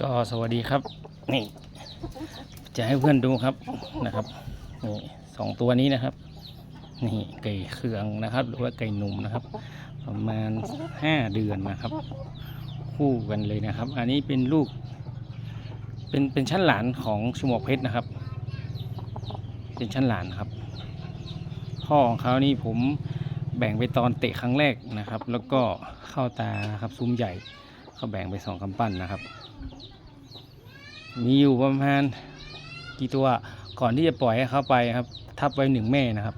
ก็สวัสดีครับ นี่ จะให้เพื่อนดูครับนะครับนี่สองตัวนี้นะครับ นี่ไก่เคืองนะครับ หรือว่าไก่หนุ่มนะครับ ประมาณห้าเดือนนะครับ คู่กันเลยนะครับ อันนี้เป็นลูก เป็นเป็นชั้นหลานของชุมวกเพชรนะครับ เป็นชั้นหลานครับพ่อของเขานี่ผมแบ่งไปตอนเตะครั้งแรกนะครับ แล้วก็เข้าตานะครับซุ้มใหญ่ เขาแบ่งไปสองกำปั้นนะครับ มีอยู่ประมาณกี่ตัวก่อนที่จะปล่อยให้เขาไปครับ ทับไว้หนึ่งแม่นะครับ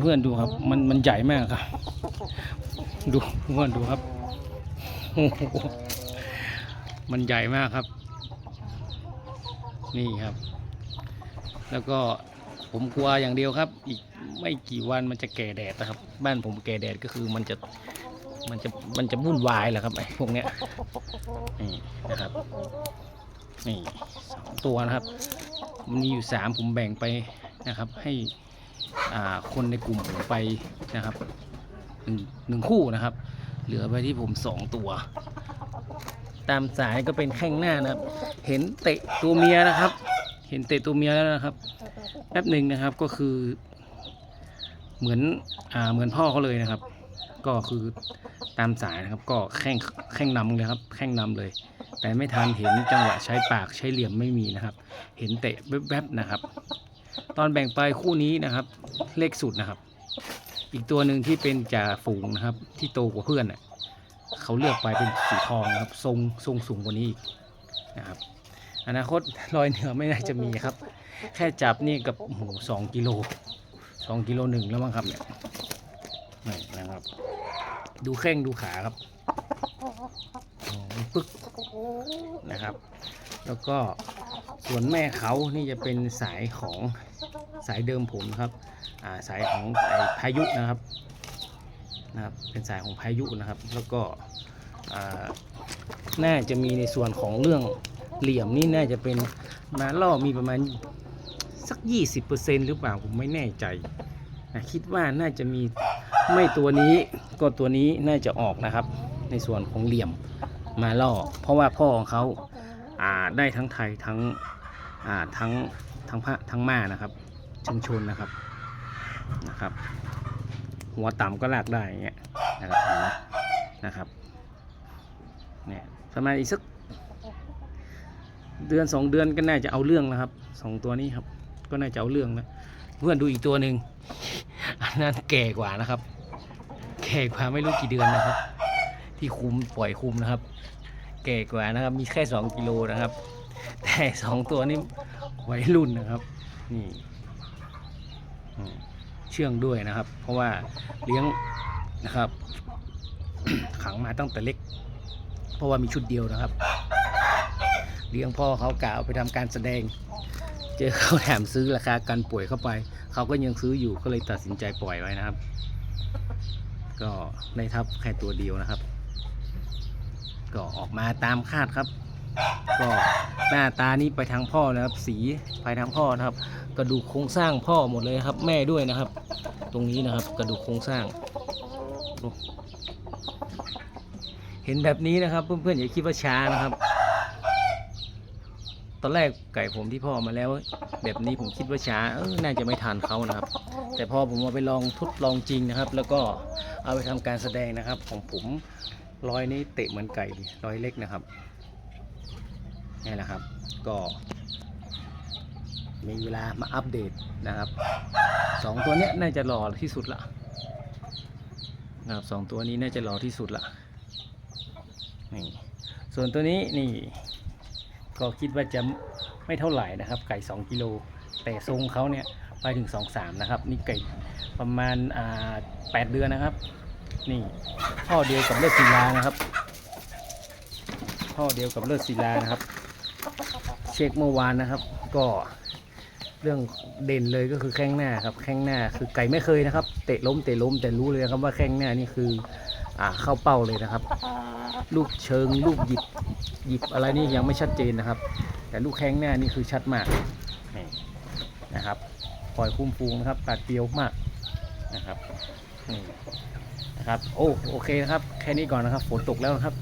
เพื่อนดูครับ มันมันใหญ่มากครับ ดูเพื่อนดูครับโอ้โหมันใหญ่มากครับ นี่ครับ แล้วก็ผมกลัวอย่างเดียวครับ อีกไม่กี่วันมันจะแก่แดดนะครับ บ้านผมแก่แดดก็คือมันจะ มันจะมันจะวุ่นวายแหละครับไอ้พวกเนี้ยนี่นะครับนี่สองตัวนะครับ มันมีอยู่สามผมแบ่งไปนะครับ ให้อ่าคนในกลุ่มผมไปนะครับหนึ่งหนึ่งคู่นะครับ เหลือไปที่ผมสองตัว ตามสายก็เป็นแข้งหน้านะครับ เห็นเตะตัวเมียนะครับ เห็นเตะตัวเมียแล้วนะครับแป๊บหนึ่งนะครับก็คือ เหมือนอ่าเหมือนพ่อเขาเลยนะครับ ก็คือตามสายนะครับก็แข้งแข้งนำเลยครับแข้งนำเลย แต่ไม่ทันเห็นจังหวะใช้ปากใช้เหลี่ยมไม่มีนะครับ เห็นเตะแวบๆนะครับ ตอนแบ่งไปคู่นี้นะครับ เลขสุดนะครับ อีกตัวหนึ่งที่เป็นจ่าฝูงนะครับ ที่โตกว่าเพื่อนน่ะเขาเลือกไปเป็นสีทองนะครับ ทรงทรงสูงกว่านี้อีกนะครับอนาคตลอยเหนือไม่น่าจะมีครับ แค่จับนี่กับโอ้โหสองกิโลสองกิโลหนึ่งแล้วมั้งครับเนี่ย นี่นะครับ ดูแข้งดูขาครับปึ๊กนะครับ แล้วก็ส่วนแม่เขานี่จะเป็นสายของสายเดิมผมครับอ่าสายของไอ้พายุนะครับนะครับ เป็นสายของพายุนะครับ แล้วก็น่าจะมีในส่วนของเรื่องเหลี่ยมนี่น่าจะเป็นมาล่อมีประมาณสัก 20%หรือเปล่าผมไม่แน่ใจ คิดว่าน่าจะมีไม่ตัวนี้ก็ตัวนี้น่าจะออกนะครับ ในส่วนของเหลี่ยมมาล่อ เพราะว่าพ่อของเขาาได้ทั้งไทยทั้งทั้งทั้งพระทั้งม่านะครับชุมชนนะครับนะครับ หัวต่ำก็ลากได้อย่างเงี้ยนะครับเห็นไหมนะครับเนี่ยประมาณอีกสักเดือนสองเดือนก็น่าจะเอาเรื่องแล้วครับสองตัวนี้ครับ ก็น่าจะเอาเรื่องแล้ว เพื่อนดูอีกตัวหนึ่งอันนั้นแก่กว่านะครับ แก่กว่าไม่รู้กี่เดือนนะครับ ที่คุมปล่อยคุมนะครับ แก่กว่านะครับ มีแค่สองกิโลนะครับ แต่สองตัวนี้วัยรุ่นนะครับ นี่เชื่องด้วยนะครับ เพราะว่าเลี้ยงนะครับ ขังมาตั้งแต่เล็ก เพราะว่ามีชุดเดียวนะครับ เลี้ยงพ่อเขากะเอาไปทำการแสดง เจอเขาแถมซื้อราคาการป่วยเข้าไป เขาก็ยังซื้ออยู่ก็เลยตัดสินใจปล่อยไว้นะครับ ก็ได้ทับแค่ตัวเดียวนะครับ ก็ออกมาตามคาดครับ ก็หน้าตานี่ไปทางพ่อนะครับ สีไปทางพ่อนะครับ กระดูกโครงสร้างพ่อหมดเลยครับ แม่ด้วยนะครับ ตรงนี้นะครับ กระดูกโครงสร้างเห็นแบบนี้นะครับ เพื่อนๆอย่าคิดว่าช้านะครับ อนแรกไก่ผมที่พ่อมาแล้ว แบบนี้ผมคิดว่าช้าเออน่าจะไม่ทันเขานะครับ แต่พอผมเอาไปลองทดลองจริงนะครับ แล้วก็เอาไปทำการแสดงนะครับ ของผมร้อยนี้เตะเหมือนไก่ร้อยเล็กนะครับนี่แหละครับ ก็ มีเวลามาอัปเดตนะครับสองตัวนี้น่าจะหล่อที่สุดละนะครับสองตัวนี้น่าจะหล่อที่สุดละนี่ส่วนตัวนี้นี่ ก็คิดว่าจะไม่เท่าไหร่นะครับ ไก่ 2 กิโล แต่ทรงเขาเนี่ยไปถึง 2 3 นะครับ นี่ไก่ประมาณอ่า8เดือนนะครับ นี่พ่อเดียวกับเลือดศิลานะครับพ่อเดียวกับเลือดศิลานะครับ เช็คเมื่อวานนะครับ ก็เรื่องเด่นเลยก็คือแข้งหน้าครับ แข้งหน้าคือไก่ไม่เคยนะครับ เตะล้มเตะล้มแต่รู้เลยนะครับว่าแข้งหน้านี่คืออ่าเข้าเป้าเลยนะครับ ลูกเชิง ลูกหยิบหยิบอะไรนี่ยังไม่ชัดเจนนะครับ แต่ลูกแข้งหน้านี่คือชัดมากนะครับปล่อยคุ้มฟูงนะครับตัดเปียวมากนะครับนี่นะครับโอ้โอเคนะครับ แค่นี้ก่อนนะครับ ฝนตกแล้วนะครับ